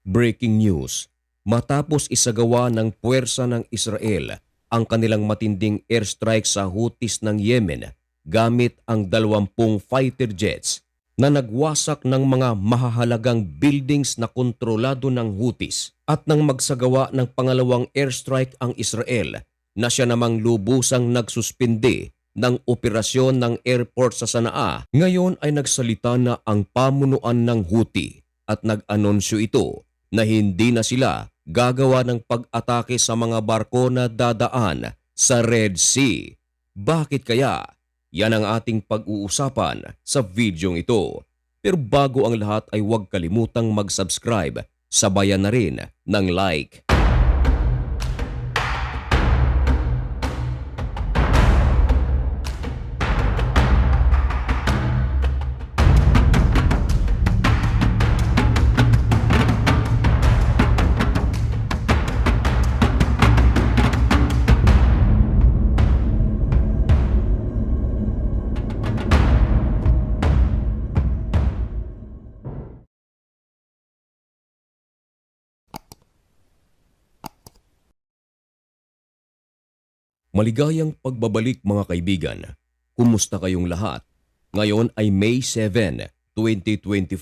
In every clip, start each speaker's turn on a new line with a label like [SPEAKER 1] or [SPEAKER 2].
[SPEAKER 1] Breaking news. Matapos isagawa ng puwersa ng Israel ang kanilang matinding airstrike sa Houthis ng Yemen gamit ang 20 fighter jets na nagwasak ng mga mahahalagang buildings na kontrolado ng Houthis at nang magsagawa ng pangalawang airstrike ang Israel na siya namang lubusang nagsuspindi ng operasyon ng airport sa Sanaa, ngayon ay nagsalita na ang pamunuan ng Houthi at nag-anunsyo ito na hindi na sila gagawa ng pag-atake sa mga barko na dadaan sa Red Sea. Bakit kaya? Yan ang ating pag-uusapan sa videong ito. Pero bago ang lahat ay huwag kalimutang mag-subscribe, sabayan na rin ng like. Maligayang pagbabalik mga kaibigan. Kumusta kayong lahat? Ngayon ay May 7, 2025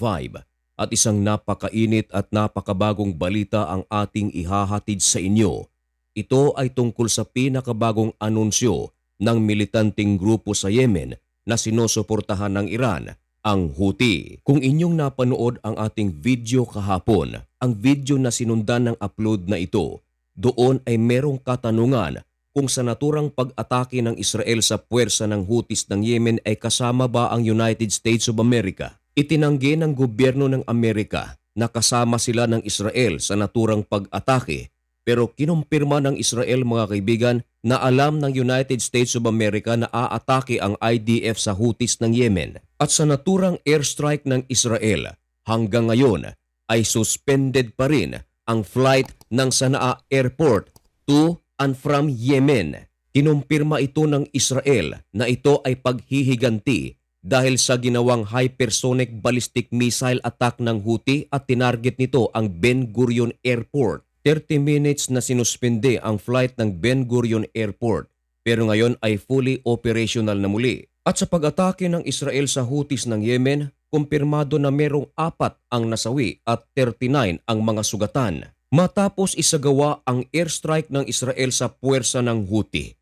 [SPEAKER 1] at isang napakainit at napakabagong balita ang ating ihahatid sa inyo. Ito ay tungkol sa pinakabagong anunsyo ng militanteng grupo sa Yemen na sinusuportahan ng Iran, ang Houthi. Kung inyong napanood ang ating video kahapon, ang video na sinundan ng upload na ito, doon ay merong katanungan kung sa naturang pag-atake ng Israel sa puwersa ng Houthis ng Yemen ay kasama ba ang United States of America. Itinanggi ng gobyerno ng Amerika na kasama sila ng Israel sa naturang pag-atake pero kinumpirma ng Israel mga kaibigan na alam ng United States of America na aatake ang IDF sa Houthis ng Yemen. At sa naturang airstrike ng Israel hanggang ngayon ay suspended pa rin ang flight ng Sanaa Airport to and from Yemen. Kinumpirma ito ng Israel na ito ay paghihiganti dahil sa ginawang hypersonic ballistic missile attack ng Houthi at tinarget nito ang Ben Gurion Airport. 30 minutes na sinuspende ang flight ng Ben Gurion Airport pero ngayon ay fully operational na muli. At sa pag-atake ng Israel sa Houthis ng Yemen, kumpirmado na merong apat ang nasawi at 39 ang mga sugatan matapos isagawa ang airstrike ng Israel sa puwersa ng Houthi.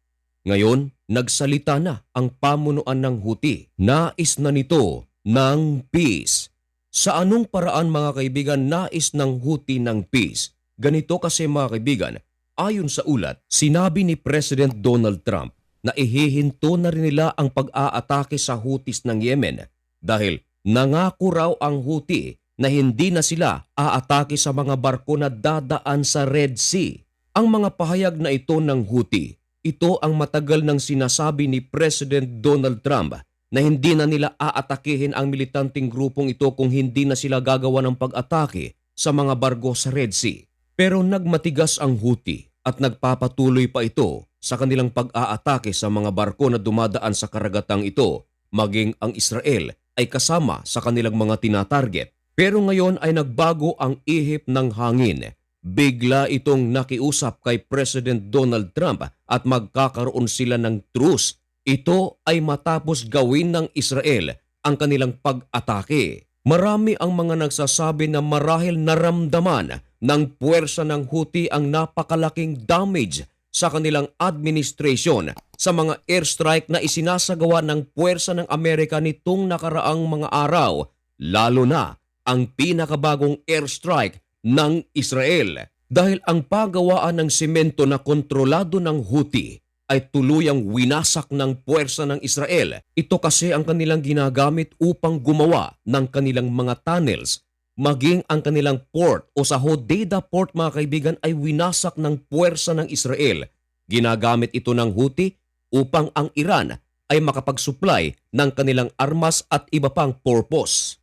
[SPEAKER 1] Ngayon, nagsalita na ang pamunuan ng Houthi. Nais na nito ng peace. Sa anong paraan mga kaibigan nais ng Houthi ng peace? Ganito kasi mga kaibigan, ayon sa ulat, sinabi ni President Donald Trump na ihihinto na rin nila ang pag-aatake sa Houthis ng Yemen dahil nangako raw ang Houthi na hindi na sila aatake sa mga barko na dadaan sa Red Sea. Ang mga pahayag na ito ng Houthi, ito ang matagal nang sinasabi ni President Donald Trump na hindi na nila aatakihin ang militanteng grupong ito kung hindi na sila gagawa ng pag-atake sa mga barko sa Red Sea. Pero nagmatigas ang Houthi at nagpapatuloy pa ito sa kanilang pag-aatake sa mga barko na dumadaan sa karagatang ito, maging ang Israel ay kasama sa kanilang mga tinatarget. Pero ngayon ay nagbago ang ihip ng hangin. Bigla itong nakiusap kay President Donald Trump at magkakaroon sila ng truce. Ito ay matapos gawin ng Israel ang kanilang pag-atake. Marami ang mga nagsasabi na marahil naramdaman ng puwersa ng Houthi ang napakalaking damage sa kanilang administration sa mga airstrike na isinasagawa ng puwersa ng Amerika nitong nakaraang mga araw, lalo na ang pinakabagong airstrike ng Israel dahil ang paggawaan ng semento na kontrolado ng Houthi ay tuluyang winasak ng puwersa ng Israel. Ito kasi ang kanilang ginagamit upang gumawa ng kanilang mga tunnels. Maging ang kanilang port o sa Hodeida Port mga kaibigan ay winasak ng puwersa ng Israel. Ginagamit ito ng Houthi upang ang Iran ay makapag-supply ng kanilang armas at iba pang purpose.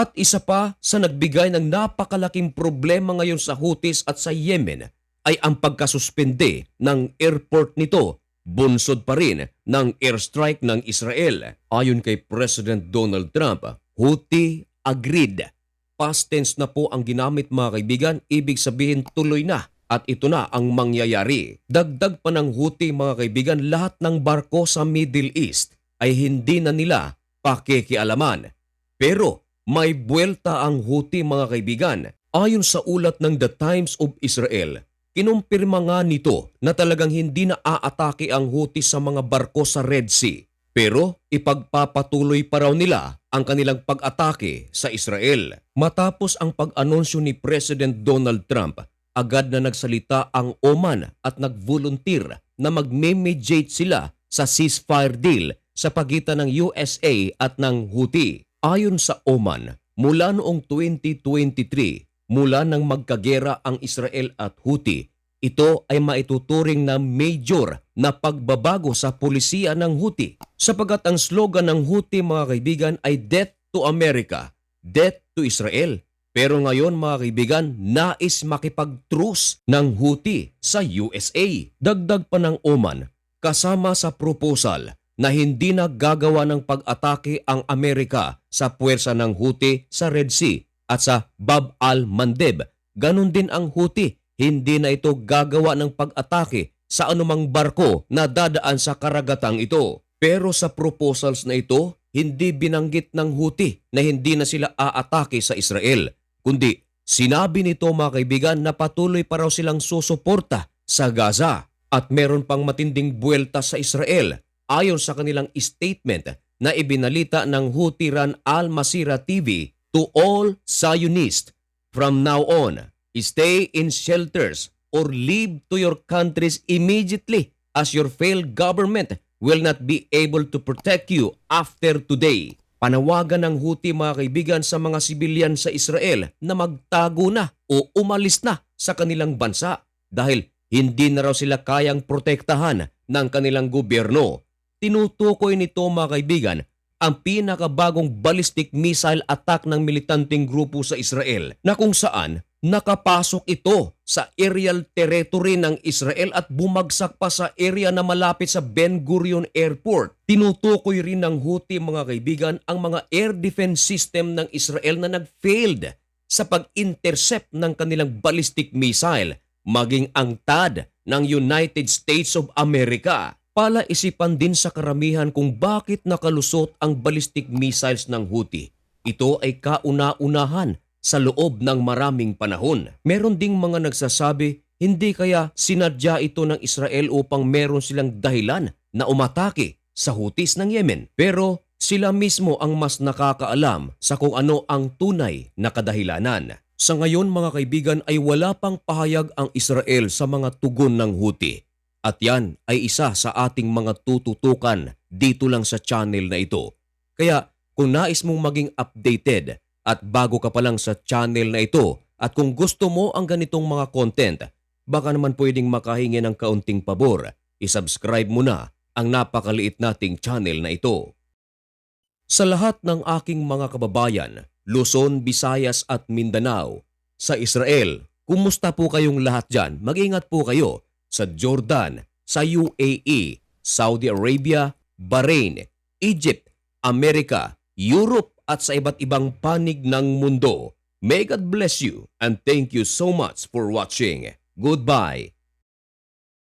[SPEAKER 1] At isa pa sa nagbigay ng napakalaking problema ngayon sa Houthis at sa Yemen ay ang pagkasuspende ng airport nito bunsod pa rin ng airstrike ng Israel. Ayon kay President Donald Trump, Houthi agreed past tense na po ang ginamit mga kaibigan, ibig sabihin tuloy na at ito na ang mangyayari. Dagdag pa ng Houthi mga kaibigan, lahat ng barko sa Middle East ay hindi na nila pakikialaman. Pero may buwelta ang Houthi mga kaibigan. Ayon sa ulat ng The Times of Israel, kinumpirma nga nito na talagang hindi na aatake ang Houthi sa mga barko sa Red Sea. Pero ipagpapatuloy pa raw nila ang kanilang pag-atake sa Israel. Matapos ang pag-anunsyo ni President Donald Trump, agad na nagsalita ang Oman at nag-volunteer na mag-mediate sila sa ceasefire deal sa pagitan ng USA at ng Houthi. Ayon sa Oman, mula noong 2023, mula nang magkagera ang Israel at Houthi, ito ay maituturing na major na pagbabago sa polisiya ng Houthi. Sapagat ang slogan ng Houthi mga kaibigan ay Death to America, Death to Israel. Pero ngayon mga kaibigan, nais makipag-truce ng Houthi sa USA. Dagdag pa ng Oman, kasama sa proposal na hindi na gagawa ng pag-atake ang Amerika sa puwersa ng Houthi sa Red Sea at sa Bab al-Mandeb. Ganon din ang Houthi, hindi na ito gagawa ng pag-atake sa anumang barko na dadaan sa karagatang ito. Pero sa proposals na ito, hindi binanggit ng Houthi na hindi na sila aatake sa Israel, kundi sinabi nito mga kaibigan na patuloy pa raw silang susuporta sa Gaza at meron pang matinding buwelta sa Israel ayon sa kanilang statement na ibinalita ng Houthi Ran Al Masira TV to all Zionists from now on stay in shelters or leave to your countries immediately as your failed government will not be able to protect you after today. Panawagan ng Houthi mga kaibigan sa mga sibilyan sa Israel na magtago na o umalis na sa kanilang bansa dahil hindi na raw sila kayang protektahan ng kanilang gobyerno. Tinutukoy nito mga kaibigan ang pinakabagong ballistic missile attack ng militanteng grupo sa Israel na kung saan nakapasok ito sa aerial territory ng Israel at bumagsak pa sa area na malapit sa Ben Gurion Airport. Tinutukoy rin ng Houthi mga kaibigan ang mga air defense system ng Israel na nag-failed sa pag-intercept ng kanilang ballistic missile maging ang TAD ng United States of America. Palaisipan din sa karamihan kung bakit nakalusot ang ballistic missiles ng Houthi. Ito ay kauna-unahan sa loob ng maraming panahon. Meron ding mga nagsasabi hindi kaya sinadya ito ng Israel upang meron silang dahilan na umatake sa Houthis ng Yemen. Pero sila mismo ang mas nakakaalam sa kung ano ang tunay na kadahilanan. Sa ngayon mga kaibigan ay wala pang pahayag ang Israel sa mga tugon ng Houthi. At yan ay isa sa ating mga tututukan dito lang sa channel na ito. Kaya kung nais mong maging updated at bago ka pa lang sa channel na ito at kung gusto mo ang ganitong mga content, baka naman pwedeng makahingi ng kaunting pabor, isubscribe mo na ang napakaliit nating channel na ito. Sa lahat ng aking mga kababayan, Luzon, Visayas at Mindanao, sa Israel, kumusta po kayong lahat dyan? Mag-ingat po kayo sa Jordan, sa UAE, Saudi Arabia, Bahrain, Egypt, Amerika, Europe at sa iba't ibang panig ng mundo. May God bless you and thank you so much for watching. Goodbye.